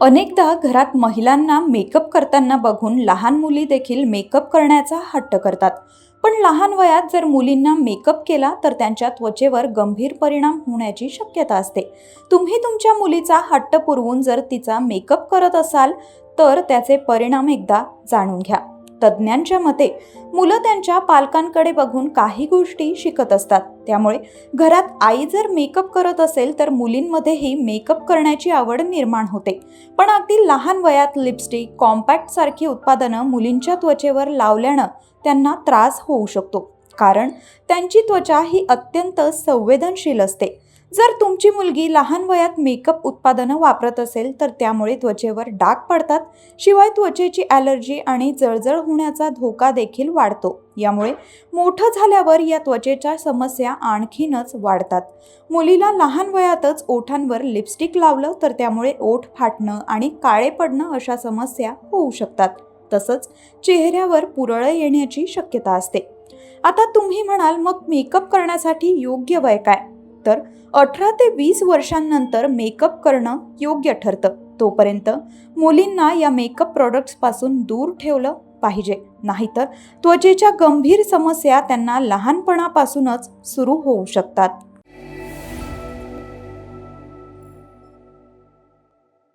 अनेकदा घरात महिलांना मेकअप करताना बघून लहान मुली देखील मेकअप करण्याचा हट्ट करतात. पण लहान वयात जर मुलींना मेकअप केला तर त्यांच्या त्वचेवर गंभीर परिणाम होण्याची शक्यता असते. तुम्ही तुमच्या मुलीचा हट्ट पुरवून जर तिचा मेकअप करत असाल तर त्याचे परिणाम एकदा जाणून घ्या. तज्ज्ञांच्या मते मुलं त्यांच्या पालकांकडे बघून काही गोष्टी शिकत असतात. त्यामुळे घरात आई जर मेकअप करत असेल तर मुलींमध्येही मेकअप करण्याची आवड निर्माण होते. पण अगदी लहान वयात लिपस्टिक कॉम्पॅक्ट सारखी उत्पादनं मुलींच्या त्वचेवर लावल्यानं त्यांना त्रास होऊ शकतो. कारण त्यांची त्वचा ही अत्यंत संवेदनशील असते. जर तुमची मुलगी लहान वयात मेकअप उत्पादनं वापरत असेल तर त्यामुळे त्वचेवर डाग पडतात. शिवाय त्वचेची ॲलर्जी आणि जळजळ होण्याचा धोका देखील वाढतो. यामुळे मोठं झाल्यावर या त्वचेच्या समस्या आणखीनच वाढतात. मुलीला लहान वयातच ओठांवर लिपस्टिक लावलं तर त्यामुळे ओठ फाटणं आणि काळे पडणं अशा समस्या होऊ शकतात. तसंच चेहऱ्यावर पुरळं येण्याची शक्यता असते. आता तुम्ही म्हणाल मग मेकअप करण्यासाठी योग्य वय काय? तर अठरा ते वीस वर्षांनंतर मेकअप करणं योग्य ठरतं. तोपर्यंत मुलींना या मेकअप प्रॉडक्ट्सपासून दूर ठेवलं पाहिजे. नाहीतर त्वचेच्या गंभीर समस्या त्यांना लहानपणापासूनच सुरू होऊ शकतात.